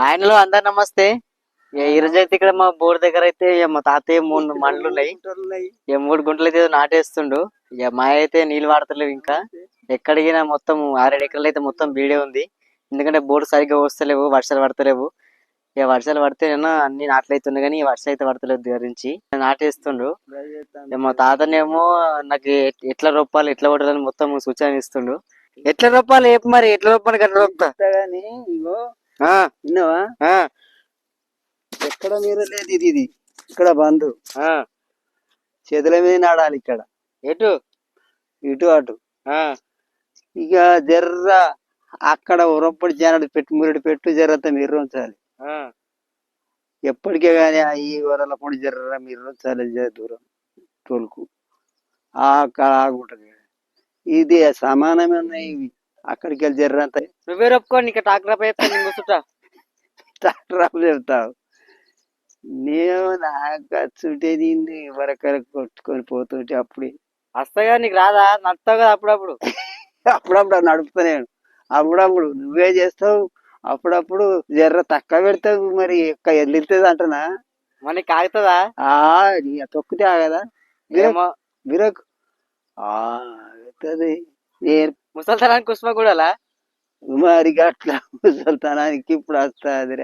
ఆయనలో అందరు నమస్తే. ఇక ఈ రోజు అయితే ఇక్కడ మా బోర్ దగ్గర అయితే మా తాతయ్య మూడు మండలు ఉన్నాయి. ఇక మూడు గుంటలు అయితే నాటేస్తుండు. ఇక మా అయితే నీళ్ళు వాడతలేవు ఇంకా. ఎక్కడికి మొత్తం ఆరేడు ఎకరాలు అయితే మొత్తం బీడే ఉంది. ఎందుకంటే బోర్డు సరిగ్గా వస్తలేవు వర్షాలు పడతలేవు. ఇక వర్షాలు పడితే అన్ని నాట్లు అవుతున్నాయి కానీ వర్షం అయితే పడతలేదు గురించి. నాటేస్తుండు. మా తాతనేమో నాకు ఎట్లా రొప్పాలి ఎట్లా కొట్టాలని మొత్తం సూచన ఇస్తుండు. ఎట్లా రొప్పాలి మరి? ఎట్లా రొప్పాలి గట్ల రొప్పుతా కానీ ఇగో విన్నావా ఎక్కడ మీరు? లేదు ఇది ఇది. ఇక్కడ బంధు. ఆ. చేతుల మీద నాడాలి ఇక్కడ. ఎటు? ఇటు అటు. ఇక జర్ర అక్కడ ఉరప్పటి జనడు పెట్టు మురడి పెట్టు జర్రంతా మీరు ఉంచాలి. ఎప్పటికే కానీ ఈ వరల పొడి జర్ర మీరు ఉంచాలి దూరం తోలుకు. ఆ అక్కడ ఆగుంటది ఇది సమానమే ఉన్నాయి ఇవి. అక్కడికి వెళ్ళి జర్రంతా నువ్వే రొప్పుకోండి ఇంకా టాక్రా పై నేను కూర్చుంటా. ట్రాక్టర్ చెప్తావు నేను నాకు చుట్టే దీన్ని వరకర కొట్టుకొని పోతుంటే అప్పుడు. వస్తాగా నీకు రాదా? నడుస్తావు కదా అప్పుడప్పుడు. అప్పుడప్పుడు నడుపుతానే అప్పుడప్పుడు నువ్వే చేస్తావు అప్పుడప్పుడు జర్ర తక్కువ పెడతావు మరి ఎక్క ఎల్లుతుంది అంటనా? మనకి కాగుతుందా ఆ నీ తొక్కితే ఆగదా? విరక్ ఏమో. విరక్. ఆ అవుతుంది నేను ముసల్తనానికి కుష్మ కూడా మరి గట్ల ముసల్తనానికి ఇప్పుడు వస్తుంది